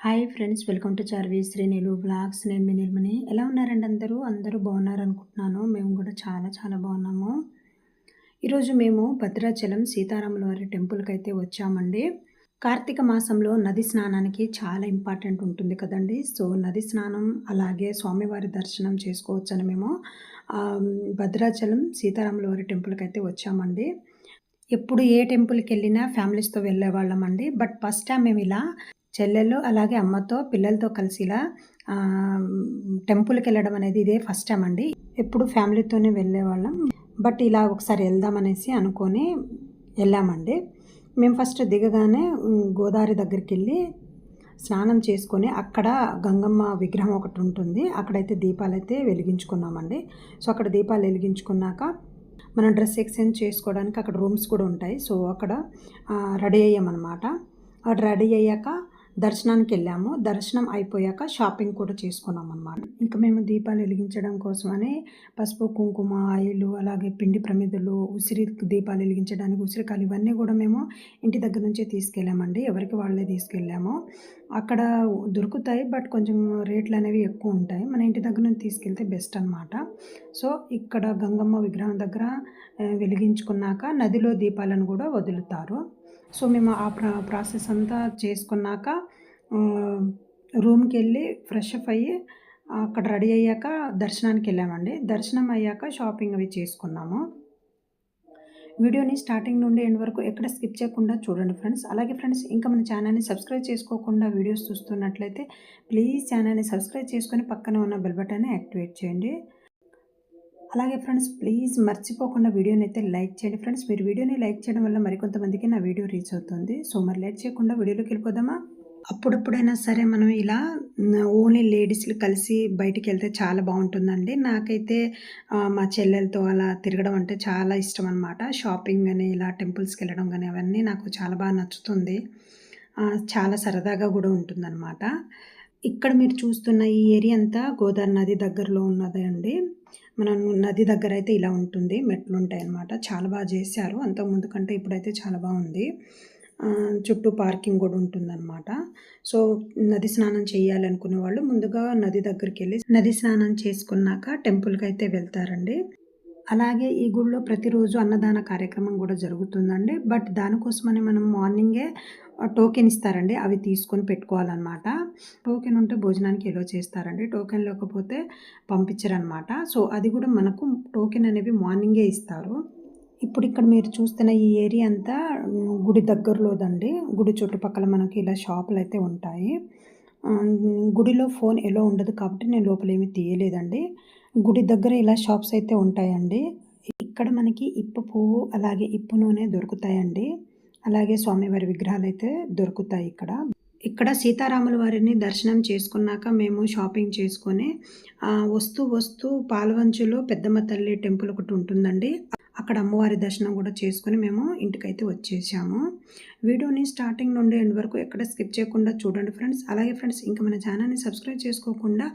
Hi friends welcome to Charvi శ్రీనిలు blogs. నేను మీ నిర్మని. ఎలా ఉన్నారండి అందరూ? అందరూ బాగున్నారు అనుకుంటున్నాను మేము కూడా చాలా చాలా బాగున్నాము. ఈరోజు మేము భద్రాచలం సీతారాముల వారి టెంపుల్కి అయితే వచ్చామండి. కార్తీక మాసంలో నది స్నానానికి చాలా ఇంపార్టెంట్ ఉంటుంది కదండి. సో నది స్నానం అలాగే స్వామివారి దర్శనం చేసుకోవచ్చని మేము భద్రాచలం సీతారాముల వారి టెంపుల్కి అయితే వచ్చామండి. ఎప్పుడు ఏ టెంపుల్కి వెళ్ళినా ఫ్యామిలీస్తో వెళ్ళేవాళ్ళమండి బట్ ఫస్ట్ టైం మేము ఇలా చెల్లెళ్ళు అలాగే అమ్మతో పిల్లలతో కలిసి ఇలా టెంపుల్కి వెళ్ళడం అనేది ఇదే ఫస్ట్ టైం అండి. ఎప్పుడు ఫ్యామిలీతోనే వెళ్ళేవాళ్ళం బట్ ఇలా ఒకసారి వెళ్దామనేసి అనుకొని వెళ్ళామండి. మేము ఫస్ట్ దిగగానే గోదావరి దగ్గరికి వెళ్ళి స్నానం చేసుకొని అక్కడ గంగమ్మ విగ్రహం ఒకటి ఉంటుంది. అక్కడైతే దీపాలు అయితే వెలిగించుకున్నామండి. సో అక్కడ దీపాలు వెలిగించుకున్నాక మనం డ్రెస్ ఎక్స్చేంజ్ చేసుకోవడానికి అక్కడ రూమ్స్ కూడా ఉంటాయి. సో అక్కడ రెడీ అయ్యామన్నమాట. అక్కడ రెడీ అయ్యాక దర్శనానికి వెళ్ళాము. దర్శనం అయిపోయాక షాపింగ్ కూడా చేసుకున్నాం అనమాట ఇంకా మేము దీపాలు వెలిగించడం కోసమని పసుపు కుంకుమ ఆయిల్ అలాగే పిండి ప్రమిదలు ఉసిరి దీపాలు వెలిగించడానికి ఉసిరికాయలు ఇవన్నీ కూడా మేము ఇంటి దగ్గర నుంచే తీసుకెళ్ళామండి. ఎవరికి వాళ్ళే తీసుకెళ్ళాము. అక్కడ దొరుకుతాయి బట్ కొంచెం రేట్లు అనేవి ఎక్కువ ఉంటాయి. మన ఇంటి దగ్గర నుంచి తీసుకెళ్తే బెస్ట్ అనమాట సో ఇక్కడ గంగమ్మ విగ్రహం దగ్గర వెలిగించుకున్నాక నదిలో దీపాలను కూడా వదులుతారు. సో మేము ఆ ప్రా ప్రాసెస్ అంతా చేసుకున్నాక రూమ్కి వెళ్ళి ఫ్రెష్ అప్ అయ్యి అక్కడ రెడీ అయ్యాక దర్శనానికి వెళ్ళామండి. దర్శనం అయ్యాక షాపింగ్ అవి చేసుకున్నాము. వీడియోని స్టార్టింగ్ నుండి ఎండ్ వరకు ఎక్కడ స్కిప్ చేయకుండా చూడండి ఫ్రెండ్స్. అలాగే ఫ్రెండ్స్ ఇంకా మన ఛానల్ని సబ్స్క్రైబ్ చేసుకోకుండా వీడియోస్ చూస్తున్నట్లయితే ప్లీజ్ ఛానల్ని సబ్స్క్రైబ్ చేసుకొని పక్కన ఉన్న బెల్ బటన్ని యాక్టివేట్ చేయండి. అలాగే ఫ్రెండ్స్ ప్లీజ్ మర్చిపోకుండా వీడియోని అయితే లైక్ చేయండి. ఫ్రెండ్స్ మీరు వీడియోని లైక్ చేయడం వల్ల మరికొంతమందికి నా వీడియో రీచ్ అవుతుంది. సో మరి లేట్ చేయకుండా వీడియోలోకి వెళ్ళిపోదామా? అప్పుడప్పుడైనా సరే మనం ఇలా ఓన్లీ లేడీస్లు కలిసి బయటికి వెళ్తే చాలా బాగుంటుందండి. నాకైతే మా చెల్లెలతో అలా తిరగడం అంటే చాలా ఇష్టం అనమాట షాపింగ్ కానీ ఇలా టెంపుల్స్కి వెళ్ళడం కానీ అవన్నీ నాకు చాలా బాగా నచ్చుతుంది. చాలా సరదాగా కూడా ఉంటుందన్నమాట. ఇక్కడ మీరు చూస్తున్న ఈ ఏరియా అంతా గోదావరి నది దగ్గరలో ఉన్నది అండి. మనం నది దగ్గర అయితే ఇలా ఉంటుంది మెట్లు ఉంటాయి అన్నమాట. చాలా బాగా చేశారు. అంతకుముందు కంటే ఇప్పుడైతే చాలా బాగుంది. చుట్టూ పార్కింగ్ కూడా ఉంటుందన్నమాట. సో నది స్నానం చేయాలనుకునే వాళ్ళు ముందుగా నది దగ్గరికి వెళ్ళి నది స్నానం చేసుకున్నాక టెంపుల్కి అయితే వెళ్తారండి. అలాగే ఈ గుడిలో ప్రతిరోజు అన్నదాన కార్యక్రమం కూడా జరుగుతుందండి. బట్ దానికోసమని మనం మార్నింగే టోకెన్ ఇస్తారండి. అవి తీసుకొని పెట్టుకోవాలన్నమాట. టోకెన్ ఉంటే భోజనానికి ఎలో చేస్తారండి. టోకెన్ లేకపోతే పంపించరనమాట సో అది కూడా మనకు టోకెన్ అనేవి మార్నింగే ఇస్తారు. ఇప్పుడు ఇక్కడ మీరు చూస్తున్న ఈ ఏరియా అంతా గుడి దగ్గరలోదండి. గుడి చుట్టుపక్కల మనకి ఇలా షాపులు అయితే ఉంటాయి. గుడిలో ఫోన్ ఎలా ఉండదు కాబట్టి నేను లోపల ఏమీ తీయలేదండి. గుడి దగ్గర ఇలా షాప్స్ అయితే ఉంటాయండి. ఇక్కడ మనకి ఇప్ప పువ్వు అలాగే ఇప్పు నూనె దొరుకుతాయండి. అలాగే స్వామివారి విగ్రహాలు అయితే దొరుకుతాయి ఇక్కడ. ఇక్కడ సీతారాముల వారిని దర్శనం చేసుకున్నాక మేము షాపింగ్ చేసుకొని వస్తూ వస్తూ పాలవంచులో పెద్దమ్మ తల్లి టెంపుల్ ఒకటి ఉంటుందండి. అక్కడ అమ్మవారి దర్శనం కూడా చేసుకుని మేము ఇంటికైతే వచ్చేసాము. వీడియోని స్టార్టింగ్ నుండి ఎండ్ వరకు ఎక్కడ స్కిప్ చేయకుండా చూడండి ఫ్రెండ్స్. అలాగే ఫ్రెండ్స్ ఇంకా మన ఛానల్ని సబ్స్క్రైబ్ చేసుకోకుండా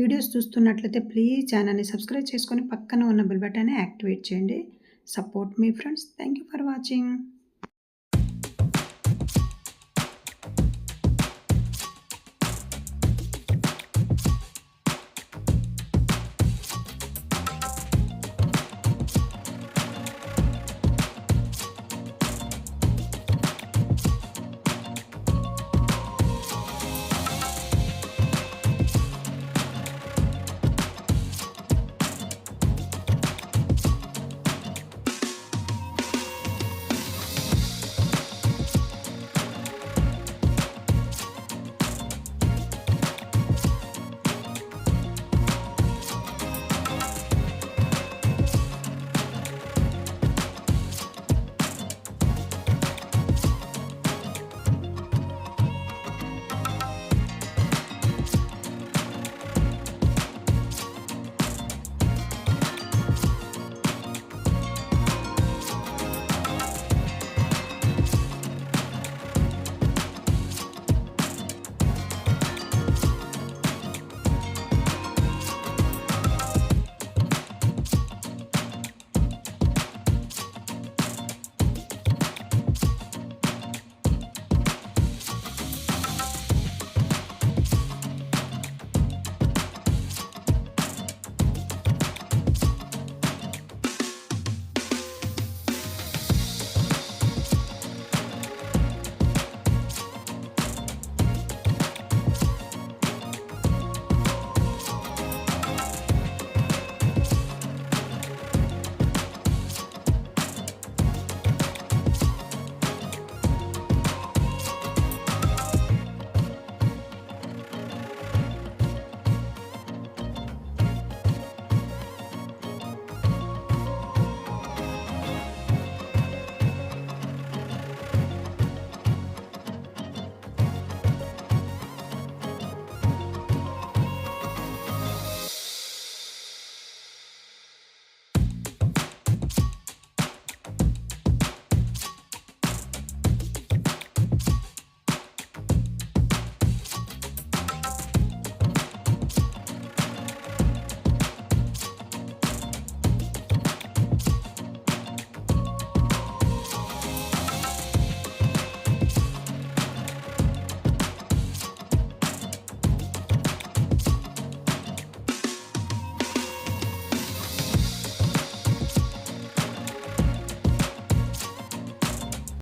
వీడియోస్ చూస్తున్నట్లయితే ప్లీజ్ ఛానల్ని సబ్స్క్రైబ్ చేసుకొని పక్కన ఉన్న బెల్ బటన్ని యాక్టివేట్ చేయండి. Support me friends. Thank you for watching.